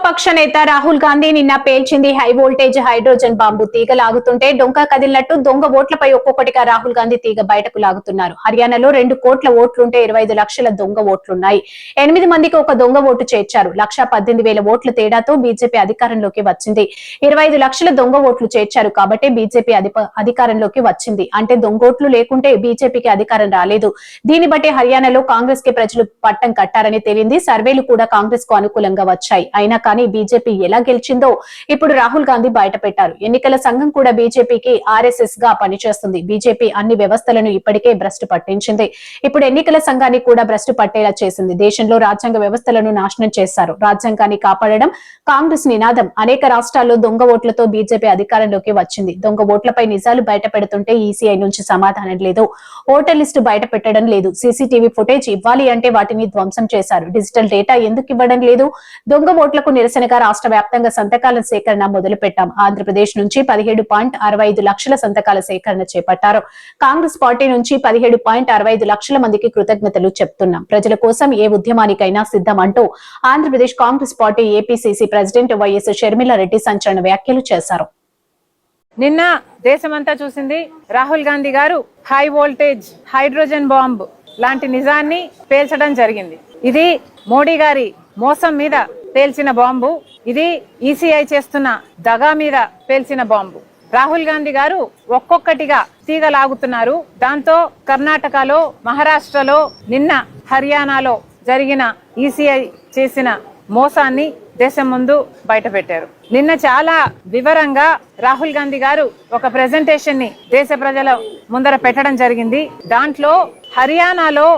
లోక్సభ పక్ష నేత రాహుల్ గాంధీ నిన్న పేల్చింది. హై వోల్టేజ్ హైడ్రోజన్ బాంబు తీగ లాగుతుంటే డొంక కదిలినట్టు దొంగ ఓట్లపై ఒక్కొక్కటిగా రాహుల్ గాంధీ తీగ బయటకు లాగుతున్నారు. హర్యానాలో రెండు కోట్ల ఓట్లుంటే ఇరవై ఐదు లక్షల దొంగ ఓట్లున్నాయి. ఎనిమిది మందికి ఒక దొంగ ఓటు చేర్చారు. లక్ష పద్దెనిమిది వేల ఓట్ల తేడాతో బీజేపీ అధికారంలోకి వచ్చింది. ఇరవై ఐదు లక్షల దొంగ ఓట్లు చేర్చారు కాబట్టి బీజేపీ అధికారంలోకి వచ్చింది. అంటే దొంగ ఓట్లు లేకుంటే బీజేపీకి అధికారం రాలేదు. దీన్ని బట్టి హర్యానాలో కాంగ్రెస్కి ప్రజలు పట్టం కట్టారని తేలింది. సర్వేలు కూడా కాంగ్రెస్కు అనుకూలంగా వచ్చాయి. అయినా కానీ బీజేపీ ఎలా గెలిచిందో ఇప్పుడు రాహుల్ గాంధీ బయట పెట్టారు ఎన్నికల సంఘం కూడా బీజేపీకి ఆర్ఎస్ఎస్గా పనిచేస్తుంది. బీజేపీ అన్ని వ్యవస్థలను ఇప్పటికే భ్రష్టు పట్టించింది. ఇప్పుడు ఎన్నికల సంఘాన్ని కూడా భ్రష్టు పట్టేలా చేసింది. దేశంలో రాజ్యాంగ వ్యవస్థలను నాశనం చేశారు. రాజ్యాంగాన్ని కాపాడడం కాంగ్రెస్ నినాదం అనేక రాష్ట్రాల్లో దొంగ ఓట్లతో బీజేపీ అధికారంలోకి వచ్చింది. దొంగ ఓట్లపై నిజాలు బయట పెడుతుంటే ఈసీఐ నుంచి సమాధానం లేదు. ఓటర్ లిస్టు బయట పెట్టడం లేదు. సీసీటీవీ ఫుటేజ్ ఇవ్వాలి అంటే వాటిని ధ్వంసం చేశారు. డిజిటల్ డేటా ఎందుకు ఇవ్వడం లేదు? దొంగ ఓట్లకు నిరసనగా రాష్ట్ర వ్యాప్తంగా సంతకాల సేకరణ మొదలు పెట్టాం ఆంధ్రప్రదేశ్ నుంచి పదిహేడు పాయింట్ అరవై ఐదు లక్షల సంతకాల సేకరణ చేపట్టారు. కాంగ్రెస్ పార్టీ నుంచి పదిహేడు పాయింట్ అరవై ఐదు లక్షల మందికి కృతజ్ఞతలు చెప్తున్నాం. ప్రజల కోసం ఏ ఉద్యమానికైనా సిద్ధం అంటూ Andhra Pradesh Congress party APCC president YS Sharmila Reddy సంచలన వ్యాఖ్యలు చేశారు. నిన్న దేశమంతా చూసింది రాహుల్ గాంధీ గారు హై వోల్టేజ్ హైడ్రోజన్ బాంబ్ లాంటి నిజాన్ని పేల్చడం జరిగింది. ఇది మోడీ గారి మోసం మీద పేల్చిన బాంబు. ఇది ఈసీఐ చేస్తున్న దగా మీద పేల్చిన బాంబు. రాహుల్ గాంధీ గారు ఒక్కొక్కటిగా తీగ లాగుతున్నారు దాంతో కర్ణాటకలో మహారాష్ట్రలో నిన్న హర్యానాలో జరిగిన ఈసీఐ చేసిన మోసాన్ని దేశం ముందు బయటపెట్టారు. నిన్న చాలా వివరంగా రాహుల్ గాంధీ గారు ఒక ప్రెజెంటేషన్ని దేశ ప్రజల ముందర పెట్టడం జరిగింది. దాంట్లో హర్యానాలో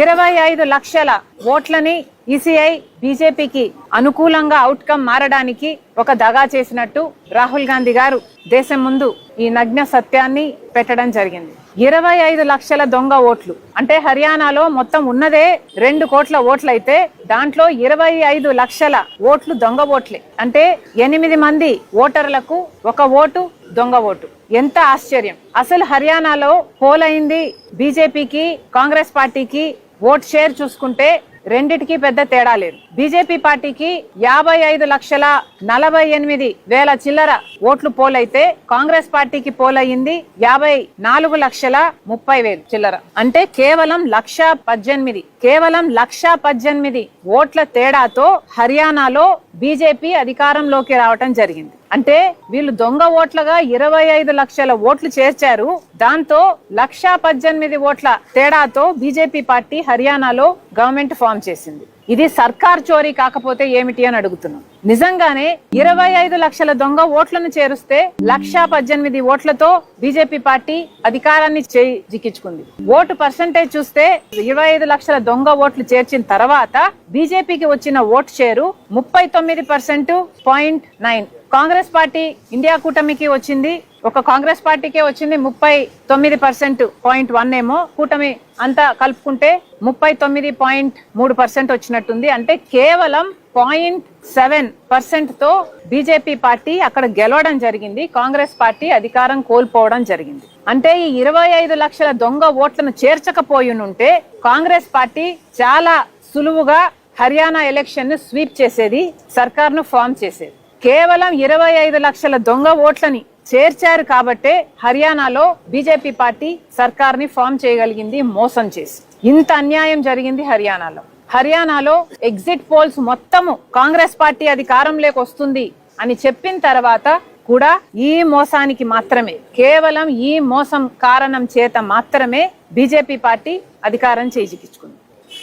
ఇరవై ఐదు లక్షల ఓట్లని ఈసీఐ బీజేపీకి అనుకూలంగా అవుట్కమ్ మారడానికి ఒక దగా చేసినట్టు రాహుల్ గాంధీ గారు దేశం ముందు ఈ నగ్న సత్యాన్ని పెట్టడం జరిగింది. ఇరవై ఐదు లక్షల దొంగ ఓట్లు. అంటే హర్యానాలో మొత్తం ఉన్నదే రెండు కోట్ల ఓట్లయితే దాంట్లో ఇరవై ఐదు లక్షల ఓట్లు దొంగ ఓట్లే. అంటే ఎనిమిది మంది ఓటర్లకు ఒక ఓటు దొంగ ఓటు. ఎంత ఆశ్చర్యం. అసలు హర్యానాలో పోల్ అయింది బీజేపీకి కాంగ్రెస్ పార్టీకి ఓట్ షేర్ చూసుకుంటే రెండిటికి పెద్ద తేడా లేదు. బీజేపీ పార్టీకి యాభై ఐదు లక్షల నలభై ఎనిమిది వేల చిల్లర ఓట్లు పోలైతే కాంగ్రెస్ పార్టీకి పోలయ్యింది యాభై నాలుగు లక్షల ముప్పై వేలు చిల్లర. అంటే కేవలం లక్ష పద్దెనిమిది కేవలం లక్ష పద్దెనిమిది ఓట్ల తేడాతో హర్యానాలో బీజేపీ అధికారంలోకి రావటం జరిగింది. అంటే వీళ్ళు దొంగ ఓట్లుగా ఇరవై ఐదు లక్షల ఓట్లు చేర్చారు. దాంతో లక్ష పద్దెనిమిది ఓట్ల తేడాతో బీజేపీ పార్టీ హర్యానాలో గవర్నమెంట్ ఫామ్ చేసింది. ఇది సర్కార్ చోరీ కాకపోతే ఏమిటి అని అడుగుతున్నాం. నిజంగానే ఇరవై ఐదు లక్షల దొంగ ఓట్లను చేరుస్తే లక్ష పద్దెనిమిది ఓట్లతో బీజేపీ పార్టీ అధికారాన్ని చేయి జిక్కించుకుంది ఓటు పర్సంటేజ్ చూస్తే ఇరవై ఐదు లక్షల దొంగ ఓట్లు చేర్చిన తర్వాత బీజేపీకి వచ్చిన ఓటు షేరు ముప్పై తొమ్మిది percent point nine Congress party India కూటమికి వచ్చింది. ఒక కాంగ్రెస్ పార్టీకే వచ్చింది ముప్పై తొమ్మిది పర్సెంట్ పాయింట్ వన్ ఏమో. కూటమి అంతా కలుపుకుంటే ముప్పై తొమ్మిది పాయింట్ మూడు పర్సెంట్ వచ్చినట్టుంది. అంటే కేవలం పాయింట్ సెవెన్ పర్సెంట్తో బీజేపీ పార్టీ అక్కడ గెలవడం జరిగింది. కాంగ్రెస్ పార్టీ అధికారం కోల్పోవడం జరిగింది. అంటే ఈ ఇరవై ఐదు లక్షల దొంగ ఓట్లను చేర్చకపోయినుంటే కాంగ్రెస్ పార్టీ చాలా సులువుగా హర్యానా ఎలక్షన్ను స్వీప్ చేసేది సర్కార్ను ఫామ్ చేసేది. కేవలం ఇరవై ఐదు లక్షల దొంగ ఓట్లని చేర్చారు కాబట్టే హర్యానాలో బీజేపీ పార్టీ సర్కార్ని ఫామ్ చేయగలిగింది మోసం చేసి. ఇంత అన్యాయం జరిగింది హర్యానాలో. హర్యానాలో ఎగ్జిట్ పోల్స్ మొత్తము కాంగ్రెస్ పార్టీ అధికారం వస్తుంది అని చెప్పిన తర్వాత కూడా ఈ మోసానికి మాత్రమే కేవలం ఈ మోసం కారణం చేత మాత్రమే బీజేపీ పార్టీ అధికారం చేజిక్కించుకుంది.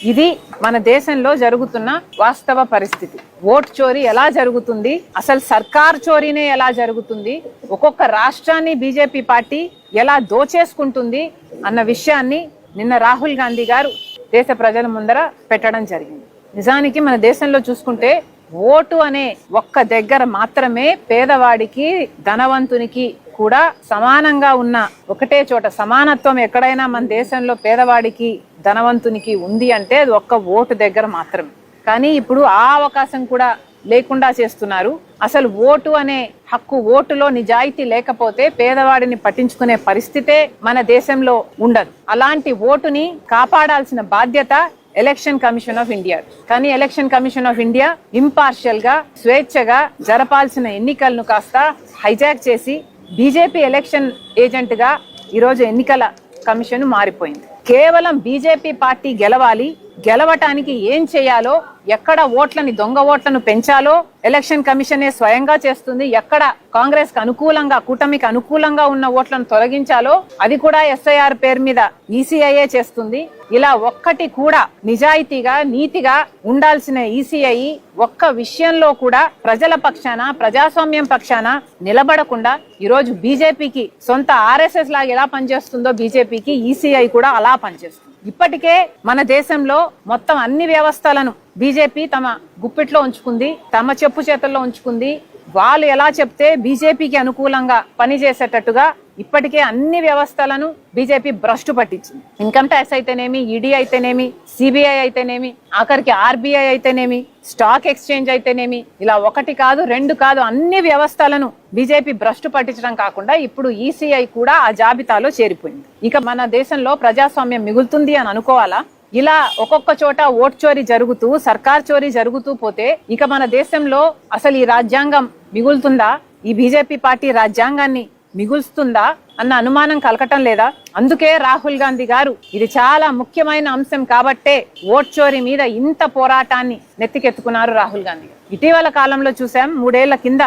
ఇది మన దేశంలో జరుగుతున్న వాస్తవ పరిస్థితి. ఓట్ చోరీ ఎలా జరుగుతుంది? అసలు సర్కార్ చోరీనే ఎలా జరుగుతుంది? ఒక్కొక్క రాష్ట్రాన్ని బీజేపీ పార్టీ ఎలా దోచేసుకుంటుంది? అన్న విషయాన్ని నిన్న రాహుల్ గాంధీ గారు దేశ ప్రజల ముందర పెట్టడం జరిగింది. నిజానికి మన దేశంలో చూసుకుంటే ఓటు అనే ఒక్క దగ్గర మాత్రమే పేదవాడికి ధనవంతునికి కూడా సమానంగా ఉన్న ఒకటే చోట సమానత్వం ఎక్కడైనా మన దేశంలో పేదవాడికి ధనవంతునికి ఉంది అంటే అది ఒక్క ఓటు దగ్గర మాత్రమే. కానీ ఇప్పుడు ఆ అవకాశం కూడా లేకుండా చేస్తున్నారు. అసలు ఓటు అనే హక్కు ఓటులో నిజాయితీ లేకపోతే పేదవాడిని పట్టించుకునే పరిస్థితే మన దేశంలో ఉండదు. అలాంటి ఓటుని కాపాడాల్సిన బాధ్యత ఎలక్షన్ కమిషన్ ఆఫ్ ఇండియా. కానీ ఎలక్షన్ కమిషన్ ఆఫ్ ఇండియా ఇంపార్షియల్గా స్వేచ్ఛగా జరపాల్సిన ఎన్నికలను కాస్త హైజాక్ చేసి బీజేపీ ఎలక్షన్ ఏజెంట్గా ఈరోజు ఎన్నికల కమిషన్ మారిపోయింది. కేవలం బీజేపీ పార్టీ గెలవాలి గెలవటానికి ఏం చేయాలో ఎక్కడ ఓట్లని దొంగ ఓట్లను పెంచాలో ఎలక్షన్ కమిషనే స్వయంగా చేస్తుంది. ఎక్కడ కాంగ్రెస్కు అనుకూలంగా కూటమికి అనుకూలంగా ఉన్న ఓట్లను తొలగించాలో అది కూడా ఎస్ఐఆర్ పేరు మీద ఈసీఐఏ చేస్తుంది. ఇలా ఒక్కటి కూడా నిజాయితీగా నీతిగా ఉండాల్సిన ఈసీఐ ఒక్క విషయంలో కూడా ప్రజల పక్షాన ప్రజాస్వామ్యం పక్షాన నిలబడకుండా ఈరోజు బీజేపీకి సొంత ఆర్ఎస్ఎస్ లాగా ఎలా పనిచేస్తుందో బీజేపీకి ఈసీఐ కూడా అలా పనిచేస్తుంది. ఇప్పటికే మన దేశంలో మొత్తం అన్ని వ్యవస్థలను బీజేపీ తమ గుప్పిట్లో ఉంచుకుంది తమ చెప్పు చేతల్లో ఉంచుకుంది. వాళ్ళు ఎలా చెప్తే బీజేపీకి అనుకూలంగా పనిచేసేటట్టుగా ఇప్పటికే అన్ని వ్యవస్థలను బీజేపీ భ్రష్టు పట్టించింది. ఇన్కమ్ ట్యాక్స్ అయితేనేమి ఈడీ అయితేనేమి సిబిఐ అయితేనేమి ఆఖరికి ఆర్బీఐ అయితేనేమి స్టాక్ ఎక్స్చేంజ్ అయితేనేమి ఇలా ఒకటి కాదు రెండు కాదు అన్ని వ్యవస్థలను బీజేపీ భ్రష్టు పట్టించడం కాకుండా ఇప్పుడు ఈసీఐ కూడా ఆ జాబితాలో చేరిపోయింది. ఇక మన దేశంలో ప్రజాస్వామ్యం మిగులుతుంది అని అనుకోవాలా? ఇలా ఒక్కొక్క చోట ఓట్ చోరీ జరుగుతూ సర్కార్ చోరీ జరుగుతూ పోతే ఇక మన దేశంలో అసలు ఈ రాజ్యాంగం మిగులుతుందా? ఈ బీజేపీ పార్టీ రాజ్యాంగాన్ని మిగులుస్తుందా? అన్న అనుమానం కలగటం లేదా? అందుకే రాహుల్ గాంధీ గారు ఇది చాలా ముఖ్యమైన అంశం కాబట్టే ఓట్ చోరీ మీద ఇంత పోరాటాన్ని నెత్తికెత్తుకున్నారు రాహుల్ గాంధీ గారు. ఇటీవల కాలంలో చూసాం మూడేళ్ళ కింద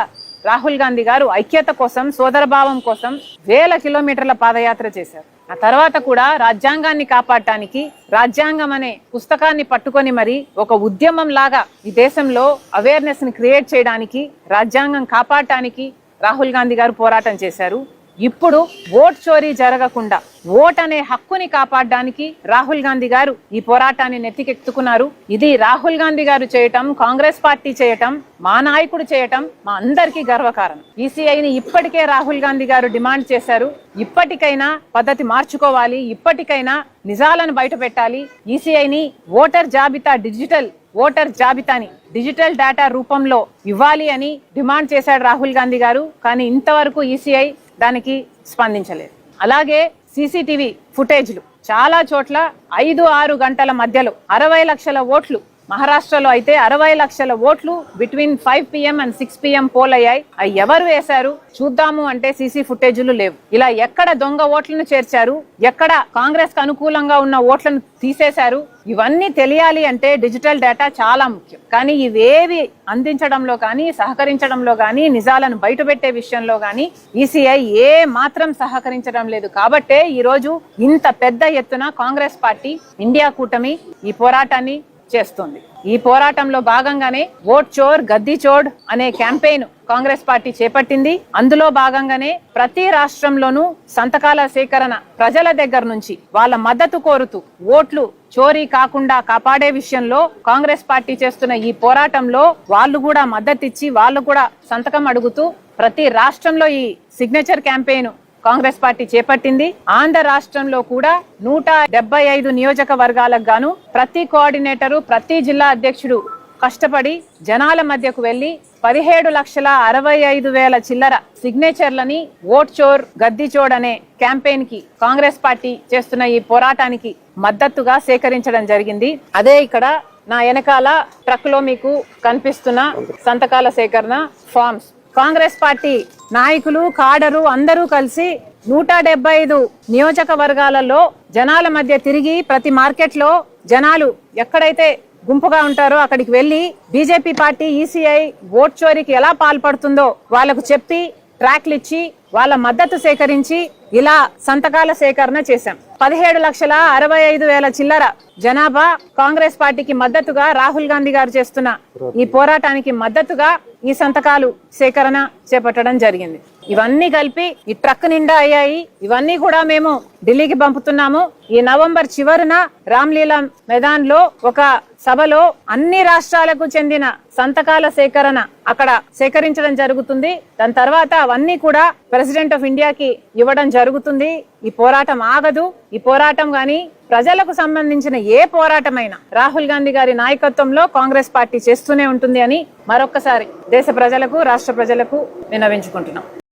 రాహుల్ గాంధీ గారు ఐక్యత కోసం సోదరభావం కోసం వేల కిలోమీటర్ల పాదయాత్ర చేశారు. ఆ తర్వాత కూడా రాజ్యాంగాన్ని కాపాడటానికి రాజ్యాంగం అనే పుస్తకాన్ని పట్టుకొని మరి ఒక ఉద్యమం లాగా ఈ దేశంలో అవేర్నెస్ని క్రియేట్ చేయడానికి రాజ్యాంగం కాపాడటానికి రాహుల్ గాంధీ గారు పోరాటం చేశారు. ఇప్పుడు ఓట్ చోరీ జరగకుండా ఓట్ అనే హక్కుని కాపాడడానికి రాహుల్ గాంధీ గారు ఈ పోరాటాన్ని నెత్తికెత్తుకున్నారు. ఇది రాహుల్ గాంధీ గారు చేయటం కాంగ్రెస్ పార్టీ చేయటం మా నాయకుడు చేయటం మా అందరికీ గర్వకారణం. ఈసీఐని ఇప్పటికే రాహుల్ గాంధీ గారు డిమాండ్ చేశారు. ఇప్పటికైనా పద్ధతి మార్చుకోవాలి ఇప్పటికైనా నిజాలను బయట పెట్టాలి ఈసీఐని ఓటర్ జాబితా డిజిటల్ ఓటర్ జాబితాని డిజిటల్ డేటా రూపంలో ఇవ్వాలి అని డిమాండ్ చేశాడు రాహుల్ గాంధీ గారు. కానీ ఇంతవరకు ఈసీఐ దానికి స్పందించలేదు. అలాగే సీసీటీవీ ఫుటేజ్లు చాలా చోట్ల ఐదు ఆరు గంటల మధ్యలో అరవై లక్షల ఓట్లు మహారాష్ట్రలో అయితే అరవై లక్షల ఓట్లు between five PM and six PM poll అయ్యాయి. అవి ఎవరు వేశారు? చూద్దాము అంటే సీసీ ఫుటేజీలు లేవు. ఇలా ఎక్కడ దొంగ ఓట్లను చేర్చారు? ఎక్కడ కాంగ్రెస్కు అనుకూలంగా ఉన్న ఓట్లను తీసేశారు? ఇవన్నీ తెలియాలి అంటే డిజిటల్ డేటా చాలా ముఖ్యం. కానీ ఇవేవి అందించడంలో కానీ సహకరించడంలో కానీ నిజాలను బయటపెట్టే విషయంలో కానీ ఈసీఐ ఏ మాత్రం సహకరించడం లేదు. కాబట్టే ఈరోజు ఇంత పెద్ద ఎత్తున కాంగ్రెస్ పార్టీ ఇండియా కూటమి ఈ పోరాటాన్ని చేస్తుంది. ఈ పోరాటంలో భాగంగానే ఓట్ చోర్ గద్దీ చోడ్ అనే క్యాంపెయిన్ కాంగ్రెస్ పార్టీ చేపట్టింది. అందులో భాగంగానే ప్రతి రాష్ట్రంలోనూ సంతకాల సేకరణ ప్రజల దగ్గర నుంచి వాళ్ళ మద్దతు కోరుతూ ఓట్లు చోరీ కాకుండా కాపాడే విషయంలో కాంగ్రెస్ పార్టీ చేస్తున్న ఈ పోరాటంలో వాళ్ళు కూడా మద్దతిచ్చి వాళ్ళు కూడా సంతకం అడుగుతూ ప్రతి రాష్ట్రంలో ఈ సిగ్నేచర్ క్యాంపెయిన్ కాంగ్రెస్ పార్టీ చేపట్టింది. ఆంధ్ర రాష్ట్రంలో కూడా నూట డెబ్బై ఐదు నియోజకవర్గాలకు గాను ప్రతి కోఆర్డినేటరు ప్రతి జిల్లా అధ్యక్షుడు కష్టపడి జనాల మధ్యకు వెళ్ళి పదిహేడు లక్షల అరవై ఐదు వేల చిల్లర సిగ్నేచర్లని ఓట్ చోర్ గద్ది అనే క్యాంపెయిన్కి కాంగ్రెస్ పార్టీ చేస్తున్న ఈ పోరాటానికి మద్దతుగా సేకరించడం జరిగింది. అదే ఇక్కడ నా వెనకాల ట్రక్లో మీకు కనిపిస్తున్న సంతకాల సేకరణ ఫార్మ్స్. కాంగ్రెస్ పార్టీ నాయకులు కాడరు అందరూ కలిసి నూట డెబ్బై ఐదు నియోజకవర్గాలలో జనాల మధ్య తిరిగి ప్రతి మార్కెట్లో జనాలు ఎక్కడైతే గుంపుగా ఉంటారో అక్కడికి వెళ్ళి బీజేపీ పార్టీ ఈసీఐ ఓట్ చోరీకి ఎలా పాల్పడుతుందో వాళ్ళకు చెప్పి ట్రాక్లు ఇచ్చి వాళ్ళ మద్దతు సేకరించి ఇలా సంతకాల సేకరణ చేశాం. పదిహేడు లక్షల అరవై ఐదు వేల చిల్లర జనాభా కాంగ్రెస్ పార్టీకి మద్దతుగా రాహుల్ గాంధీ గారు చేస్తున్న ఈ పోరాటానికి మద్దతుగా ఈ సంతకాలు సేకరణ చేపట్టడం జరిగింది. ఇవన్నీ కలిపి ఈ ట్రక్ నిండా అయ్యాయి. ఇవన్నీ కూడా మేము ఢిల్లీకి పంపుతున్నాము. ఈ నవంబర్ చివరిన రామ్లీలా మైదాన్లో ఒక సభలో అన్ని రాష్ట్రాలకు చెందిన సంతకాల సేకరణ అక్కడ సేకరించడం జరుగుతుంది. దాని తర్వాత అవన్నీ కూడా ప్రెసిడెంట్ ఆఫ్ ఇండియాకి ఇవ్వడం జరుగుతుంది. ఈ పోరాటం ఆగదు. ఈ పోరాటం గాని ప్రజలకు సంబంధించిన ఏ పోరాటమైనా రాహుల్ గాంధీ గారి నాయకత్వంలో కాంగ్రెస్ పార్టీ చేస్తూనే ఉంటుంది అని మరొక్కసారి దేశ ప్రజలకు రాష్ట్ర ప్రజలకు విన్నవించుకుంటున్నాం.